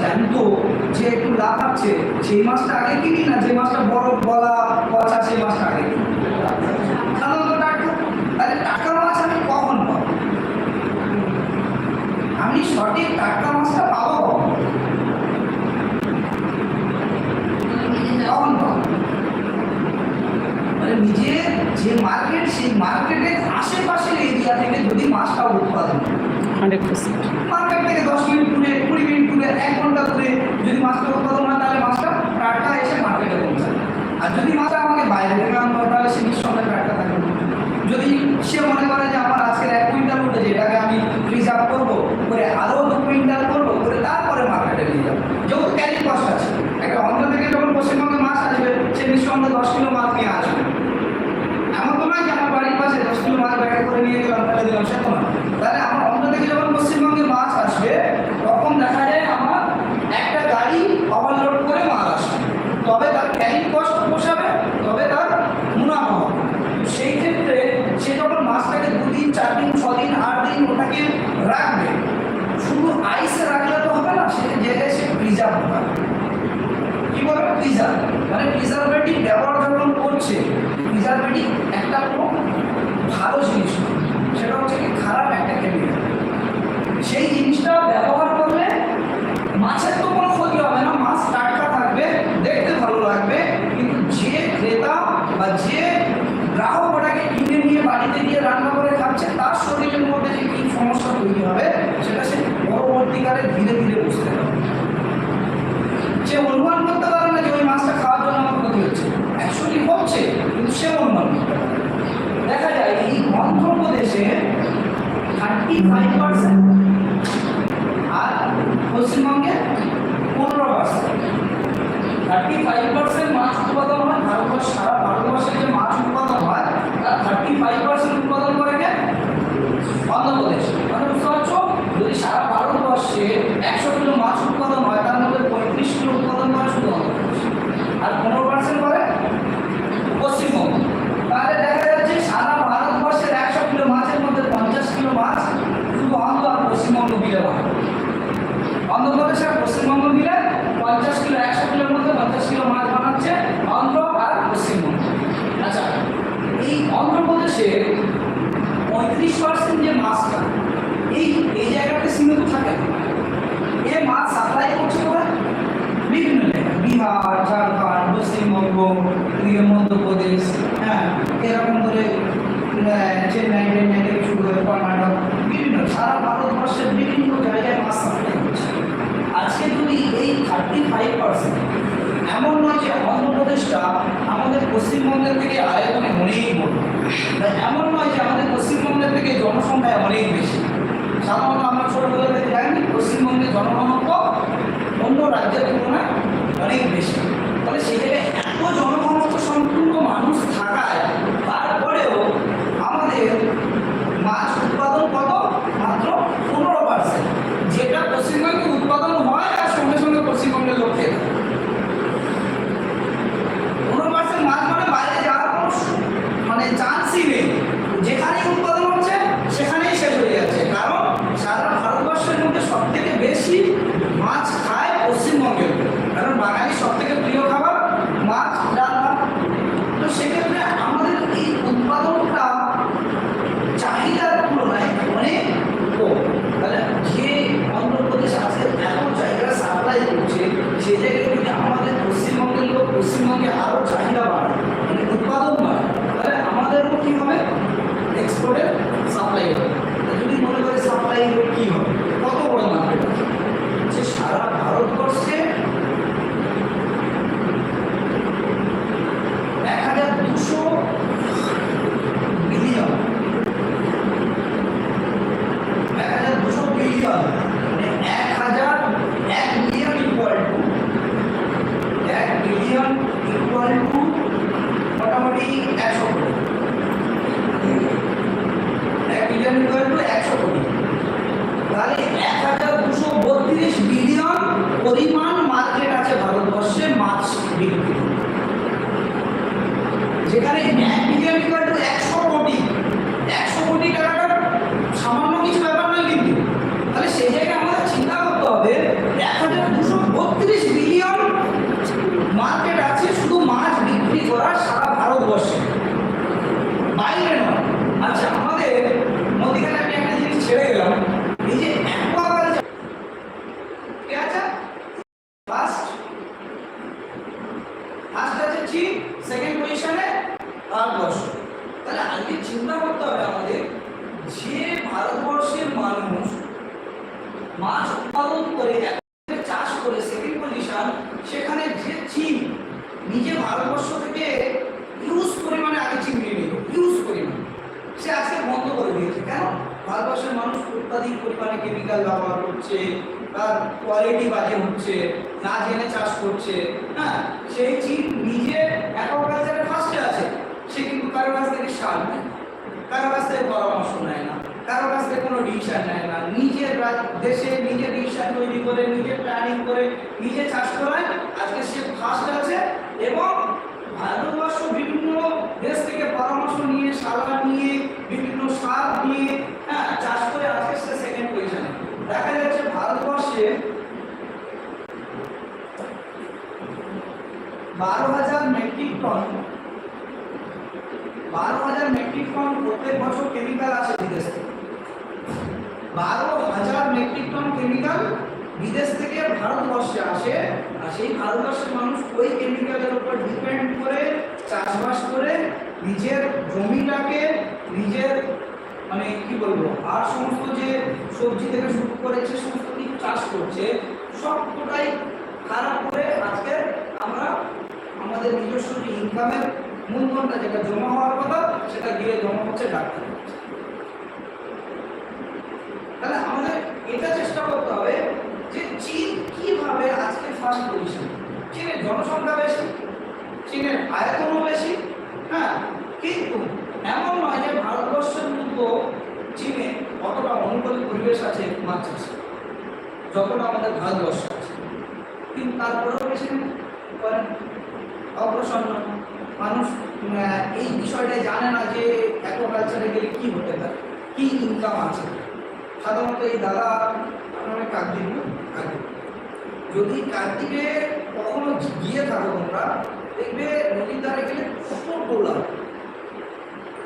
জ্যান্ত যে একটু লাভ আছে সেই মাছটা আগে কিনি না? যে মাছটা বড় বলা পচা, সেই মাছটা আগে সাধারণত টাটকা তাহলে টাটকা মাছ আমি কখন পাবো? আমি সঠিক টাটকা মাছটা পাবো কখন? কখন পাবো মানে নিজের যে মার্কেট সেই মার্কেটের আশেপাশের এরিয়া থেকে যদি মাছটা উৎপাদন হান্ড্রেড পার্সেন্ট। মার্কেট থেকে দশ মিনিট দূরে কুড়ি মিনিট দূরে এক ঘণ্টা দূরে যদি মাছটা উৎপাদন হয় তাহলে মাছটা টাটকা এসে মার্কেটে পৌঁছায়। আর যদি মাছটা আমাকে বাইরে থেকে আনতে হয় তাহলে সে নিঃসন্দেহে টাটকা থাকবে যদি সে মনে করে যে আমার আজকের এক কুইন্টাল উঠেছে এটাকে আমি রিজার্ভ করব করে আরও দু কুইন্টাল করব করে তারপরে মার্কেটে নিয়ে যাব যেহেতু ক্যারি কস্ট আছে একটা অন্ধ্র থেকে যখন পশ্চিমবঙ্গে মাছ আসবে সে দশ কিলো মাছ নিয়ে আসবে। এমন তো নয় যে আমার বাড়ির পাশে দশ কিলো মাছ ব্যাগে করে নিয়ে গেলাম ফেলে দিলাম সে তো তাহলে আমার অন্য থেকে যখন পশ্চিমবঙ্গে মাছ আসবে, তখন দেখা যায় আমার একটা গাড়ি ওভারলোড করে মাছ আসবে। তবে তার ক্যারিং কস্ট পোষাবে তবে তার মুনাফা হবে সেই ক্ষেত্রে সে যখন মাছটাকে দুদিন চার দিন ছ দিন আট দিন ওটাকে রাখবে শুধু আইসে রাখলে তো হবে না সেটা জায়গায় সে প্রিজার্ভ হবে কি বলে প্রিজার্ভ মানে প্রিজারভেটিভ ব্যবহার যখন করছে প্রিজারভেটিভ একটা কোনো ভালো জিনিস। সেটা হচ্ছে কি খারাপ একটা কেমিক্যাল সেই জিনিসটা ব্যবহার করলে মাছের তো কোনো ক্ষতি হবে না, মাছ টাটকা থাকবে, দেখতে ভালো লাগবে, কিন্তু যে ক্রেতা বা যে গ্রাহক ওটাকে কিনে নিয়ে বাড়িতে গিয়ে রান্না করে খাচ্ছে, তার শরীরের মধ্যে যে কী সমস্যা তৈরি হবে সেটা সে পরবর্তীকালে ধীরে ধীরে বুঝতে পারবে সে অনুমান করতে পারে না যে ওই মাছটা খাওয়ার জন্য আমার ক্ষতি হচ্ছে অ্যাকচুয়ালি হচ্ছে কিন্তু সে অনুমান করতে পারে না। দেখা যায় এই অন্ধ্রপ্রদেশে থার্টি ফাইভ পার্সেন্ট আর পশ্চিমবঙ্গে পনেরো পার্সেন্ট থার্টি ফাইভ পার্সেন্ট মাছ উৎপাদন হয় ভারতবর্ষ সারা ভারতবর্ষে যে মাছ উৎপাদন হয় তার থার্টি ফাইভ পার্সেন্ট উৎপাদন করে কে অন্ধ্রপ্রদেশ মানে বুঝতে পারছ যদি সারা ভারতবর্ষে একশো কিলো মাছ উৎপাদন হয় তার মধ্যে পঁয়ত্রিশ কিলো উৎপাদন করে শুধু অন্ধ্রপ্রদেশ আর পনেরো পার্সেন্ট করে পশ্চিমবঙ্গ তাহলে দেখা যাচ্ছে সারা ভারতবর্ষের একশো কিলো মাছের মধ্যে পঞ্চাশ কিলো মাছ শুধু অন্ধ্র আর পশ্চিমবঙ্গ মিলে হয় অন্ধ্রপ্রদেশ আর পশ্চিমবঙ্গ মিলে পঞ্চাশ কিলো, একশো কিলোর মধ্যে পঞ্চাশ কিলো মাছ বানাচ্ছে অন্ধ্র আর পশ্চিমবঙ্গ। আচ্ছা এই অন্ধ্রপ্রদেশে পঁয়ত্রিশ পার্সেন্ট যে মাছটা এই এই জায়গাতে সীমিত থাকে এ মাছ সাপ্লাই করছে কোথায়? বিভিন্ন বিহার, ঝাড়খণ্ড, পশ্চিমবঙ্গ, মধ্যপ্রদেশ হ্যাঁ এরকম করে চেন্নাই টেন্নাই থেকে শুরু করে কর্ণাটক, বিভিন্ন সারা ভারতবর্ষের বিভিন্ন জায়গায় মাছ সাপ্লাই করছে আজকে যদি এই থার্টি ফাইভ পার্সেন্ট এমন নয় যে অন্ধ্রপ্রদেশটা আমাদের পশ্চিমবঙ্গের থেকে আয়তনে অনেক বড়। এমন নয় যে আমাদের পশ্চিমবঙ্গের থেকে জনসংখ্যায় অনেক বেশি। সাধারণত আমরা ছোটবেলা থেকে জানি, পশ্চিমবঙ্গের জনঘনত্ব অন্য রাজ্যের তুলনায় অনেক বেশি। তাহলে সেই one চিন্তা করতে হবে আমাদের যে ভারতবর্ষের মানুষ মাছ উৎপাদন করে চাষ করে সেকেন্ড পজিশন সেখানে যে চীন নিজে ভারতবর্ষ থেকে ইউজ পরিমাণে আগে চীন নিয়ে নিল ইউজ পরিমাণে। সে আজকে বন্ধ করে দিয়েছে। কেন? ভারতবর্ষের মানুষ অত্যাধিক পরিমাণে কেমিক্যাল ব্যবহার করছে, তার কোয়ালিটি বাজে হচ্ছে, না জেনে চাষ করছে হ্যাঁ সেই চীন নিজে অ্যাকোয়াকালচারে ফার্স্টে আছে সে কিন্তু কারও কাছ থেকে সার নেয় কারও কাছ পরামর্শ নেয় না, কারও কাছ কোনো ডিসিশন নেয় না। নিজের দেশে নিজে ডিসিশন তৈরি করে নিজে প্ল্যানিং করে, নিজে চাষ করায়। আজকে সে ফার্স্ট আছে এবং ভারতবর্ষ বিভিন্ন দেশ থেকে পরামর্শ নিয়ে সালা নিয়ে, বিভিন্ন সার নিয়ে হ্যাঁ চাষ করে আজকে সে সেকেন্ড পজিশনে দেখা যাচ্ছে ভারতবর্ষে বারো হাজার মেট্রিক টন বারো হাজার মেট্রিক টন প্রত্যেক বছর কেমিক্যাল আসে বিদেশ থেকে। বারো হাজার মেট্রিক টন কেমিক্যাল বিদেশ থেকে ভারতবর্ষে আসে, আর সেই ভারতবর্ষের মানুষ ওই কেমিক্যালের উপর ডিপেন্ড করে চাষবাস করে নিজের জমিটাকে নিজের মানে কি বলব, আর সমস্ত যে সবজি থেকে শুরু করে যে সমস্ত কিছু চাষ করছে সবটাই খারাপ করে আজকে আমরা আমাদের নিজস্ব যে ইনকামের মূলধনটা যেটা জমা হওয়ার কথা, সেটা গিয়ে জমা হচ্ছে ডাক্তার তাহলে আমাদের এটা চেষ্টা করতে হবে যে চীন কীভাবে আজকে ফার্স্ট পজিশন চীনের জনসংখ্যা বেশি, চীনের আয়তনও বেশি হ্যাঁ? কিন্তু এমন নয় যে ভারতবর্ষের মতো চীনে অতটা অনুকূল পরিবেশ আছে মাছ চাষে যতটা আমাদের ভারতবর্ষ আছে। কিন্তু তারপরেও বেশি করেন, অগ্রসর। মানুষ এই বিষয়টা জানে না যে অ্যাকোয়াকালচারে গেলে কি হতে পারে, কি ইনকাম আছে। সাধারণত এই দাদা আপনারা কার্তিক না? কার্তিক যদি কার্তিকে কখনো গিয়ে থাকো তোমরা, দেখবে নদীর ধারে গেলে কত ডলার।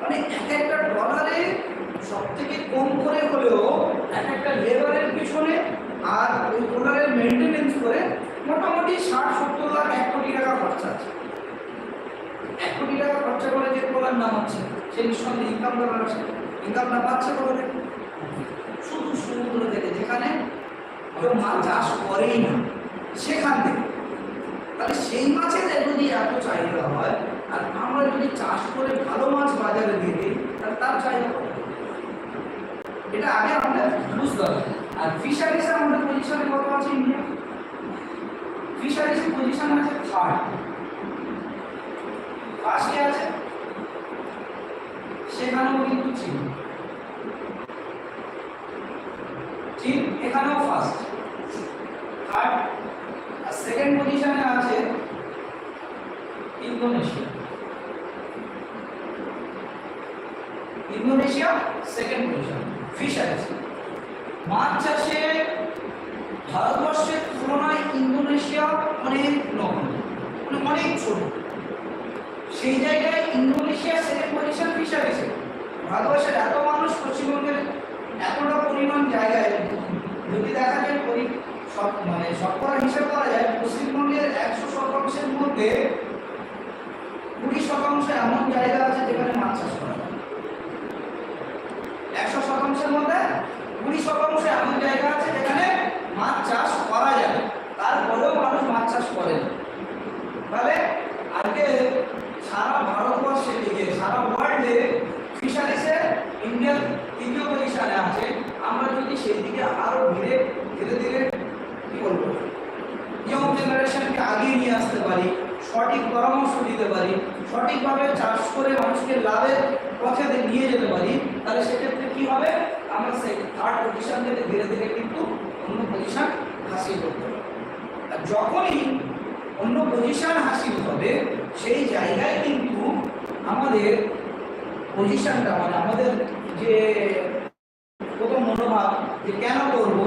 মানে এক একটা ডলারে সব থেকে কম করে হলেও এক একটা লেবারের পিছনে আর ওই ডলারের মেনটেনেন্স করে মোটামুটি ষাট সত্তর লাখ, এক কোটি টাকা খরচা আছে। এক কোটি টাকা খরচা করে যে ডলার নাম আছে সে নিঃসন্দেহে ইনকাম করার আছে। ইনকাম না পাচ্ছে কোথা থেকে শুধু সমুদ্র থেকে, যেখানে কেউ মাছ চাষ করেই না, সেখান থেকে। তাহলে সেই মাছের যদি এত চাহিদা হয়, আর আমরা যদি চাষ করে ভালো মাছ বাজারে দিয়ে দিই, তাহলে তার চাহিদা এটা আগে আমাদের বুঝতে হবে। আর ফিশারিসে আমাদের পজিশনে কত আছে ইন্ডিয়া ফিশারিসের পজিশন আছে থার্ড ফার্স্টে আছে সেখানেও কিন্তু চীন চীন এখানেও ফার্স্ট থার্ড আর সেকেন্ড পজিশনে আছে Indonesia Indonesia second position fisheries মাছ চাষে ভারতবর্ষের তুলনায় ইন্দোনেশিয়া অনেক নগণ্য মানে অনেক ছোট। সেই জায়গায় ইন্দোনেশিয়া সেকেন্ড পজিশন ফিশারিজে ভারতবর্ষের এত মানুষ পশ্চিমবঙ্গের এতটা পরিমাণ জায়গায় যদি দেখা যায় পরি সব মানে শতকরা হিসাব করা যায়, পশ্চিমবঙ্গের একশো শতাংশের মধ্যে কুড়ি শতাংশ এমন জায়গা আছে যেখানে মাছ চাষ করা যায় একশো শতাংশের মধ্যে কুড়ি শতাংশ এমন জায়গা আছে যেখানে মাছ চাষ করা যাবে তারপরেও মানুষ মাছ চাষ করে না তাহলে আজকে সারা ভারতবর্ষে দিকে সারা ওয়ার্ল্ডে ফিশারিসে ইন্ডিয়া তৃতীয় পজিশনে আছে আমরা যদি সেই দিকে আরও ধীরে ধীরে ধীরে কি বলব ইয়ং জেনারেশনকে আগিয়ে নিয়ে আসতে পারি সঠিক পরামর্শ দিতে পারি, সঠিকভাবে চাষ করে মানুষকে লাভের পথে নিয়ে যেতে পারি, তাহলে সেক্ষেত্রে কি হবে? আমরা সেই থার্ড পজিশন থেকে ধীরে ধীরে কিন্তু অন্য পজিশন হাসিল করতে পারব। আর যখনই অন্য পজিশন হাসিল হবে, সেই জায়গায় কিন্তু আমাদের পজিশনটা মানে আমাদের যে প্রথম মনোভাব যে কেন করব,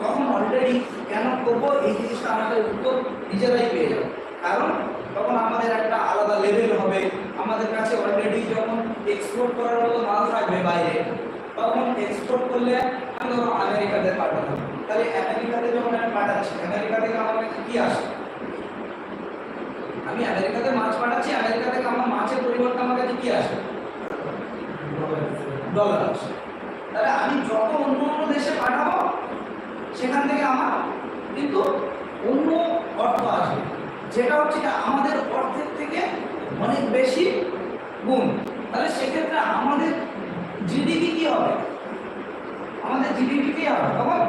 তখন অলরেডি কেন করব, এই জিনিসটা আমাদের উত্তর নিজেরাই পেয়ে যাব। কারণ তখন আমাদের একটা আলাদা লেভেল হবে। আমাদের কাছে অলরেডি যখন এক্সপোর্ট করার মতো মাল থাকবে বাইরে, তখন এক্সপোর্ট করলে আমি ধরো আমেরিকাতে পাঠাবো। তাহলে আমেরিকাতে যখন আমি পাঠাচ্ছি আমেরিকা থেকে আমার কাছে কি আসে? আমি আমেরিকাতে মাছ পাঠাচ্ছি আমেরিকা থেকে আমার মাছের পরিবর্তে আমার কাছে কি আসে? ডলার আসে। তাহলে আমি যত অন্য অন্য দেশে পাঠাবো, সেখান থেকে আমার কিন্তু অন্য অর্থ আসবে। যেটা হচ্ছে আমাদের অর্থের থেকে অনেক বেশি গুণ। তাহলে সেক্ষেত্রে আমাদের জিডিপি কি হবে? আমাদের জিডিপি কি হবে? তখন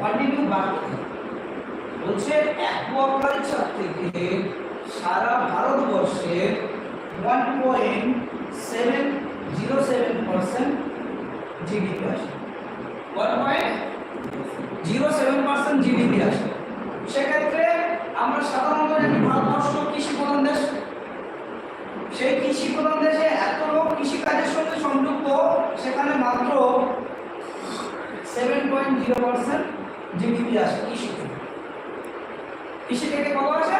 কন্টিনিউ। বলছে অ্যাকোয়াকালচার থেকে সারা ভারতবর্ষে one point seven zero seven percent GDP আসে। One point zero seven percent GDP আসে। সেক্ষেত্রে আমরা সাধারণত জানি ভারতবর্ষ কৃষি প্রধান দেশ। সেই কৃষি প্রধান দেশে এত লোক কৃষিকাজের সঙ্গে সংযুক্ত, সেখানে মাত্র seven point zero percent GDP আসে কৃষি থেকে কৃষি থেকে কত আসে?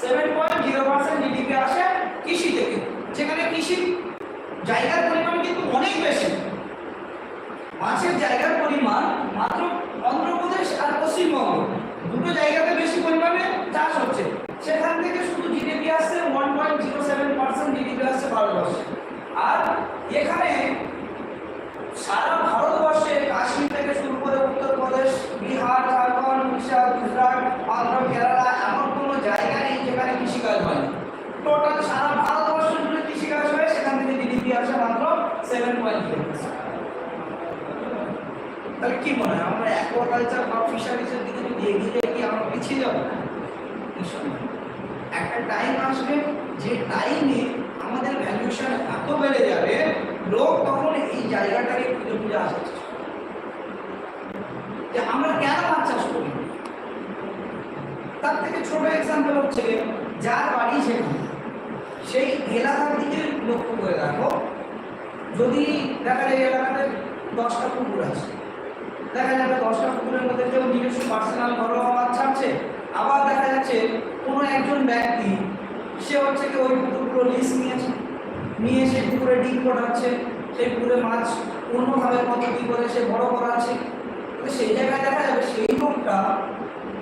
Seven point zero percent GDP আসে কৃষি থেকে। যেখানে কৃষি জায়গার পরিমাণ কিন্তু অনেক বেশি। মাছের জায়গার পরিমাণ মাত্র অন্ধ্রপ্রদেশ আর পশ্চিমবঙ্গ। দুটো জায়গাতে বেশি পরিমাণে চাষ হচ্ছে। সেখান থেকে শুধু জিডিপি আসছে one point zero seven percent GDP আসছে ভারতবর্ষে। আর এখানে সারা ভারতবর্ষে কাশ্মীর থেকে শুরু করে উত্তরপ্রদেশ, বিহার, ঝাড়খণ্ড, উড়িষ্যা, গুজরাট আন্ধ্র কেরালা এমন কোনো জায়গা নেই যেখানে কৃষিকাজ হয় টোটাল সারা ভারতবর্ষ জুড়ে কৃষিকাজ হয় সেখান থেকে জিডিপি আসে মাত্র সেভেন পয়েন্ট জিরো তাহলে কি মনে হয়, আমরা অ্যাকোয়াকালচার বা ফিশারিজের দিকে যদি এগিয়ে যাই আমরা পিছিয়ে যাব? নিশ্চয়ই একটা টাইম আসবে যে টাইমে আমাদের ভ্যালুয়েশন এত বেড়ে যাবে, লোক তখন এই জায়গাটাকে খুঁজে খুঁজে চেষ্টা যে আমরা কেন মাছ চাষ করি? তার থেকে ছোট এক্সাম্পল হচ্ছে যার বাড়ি সেখানে। সেই এলাকার দিকে লক্ষ্য করে দেখো, যদি দেখা যায় এলাকাতে দশটা পুকুর আছে, দেখা যাবে দশটা পুকুরের মধ্যে কেউ নিজস্ব পার্সোনাল ঘরোয়া মাছ ছাড়ছে আবার দেখা যাচ্ছে কোনো একজন ব্যক্তি, সে হচ্ছে কি ওই পুকুরগুলো লিজ নিয়েছে, নিয়ে সে পুকুরে ডিম করাচ্ছে সেই পুকুরে মাছ অন্যভাবে পদ্ধতি করে সে বড় করাচ্ছে। তো সেই জায়গায় দেখা যাবে সেই লোকটা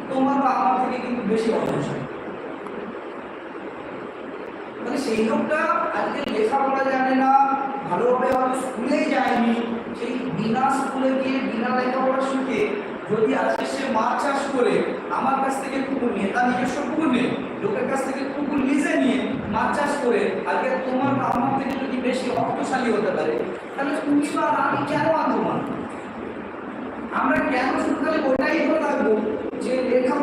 তোমার বা আমার থেকে কিন্তু বেশি অগ্রসর মানে সেই লোকটা আজকে লেখাপড়া জানে না ভালোভাবে হয়তো স্কুলেই যায়নি সেই বিনা স্কুলে গিয়ে বিনা লেখাপড়া শিখে যদি আজকে সে মাছ চাষ করে আমার কাছ থেকে পুকুর নিয়ে তার নিজস্ব পুকুর নেই লোকের কাছ থেকে পুকুর লিজে নিয়ে মাছ চাষ করে আজকে তোমার আমার থেকে যদি বেশি অর্থশালী হতে পারে, তাহলে তুমি বা আমি কেন আন্দোলন আমরা কেন শুধু তাহলে ওটাই যে থাকব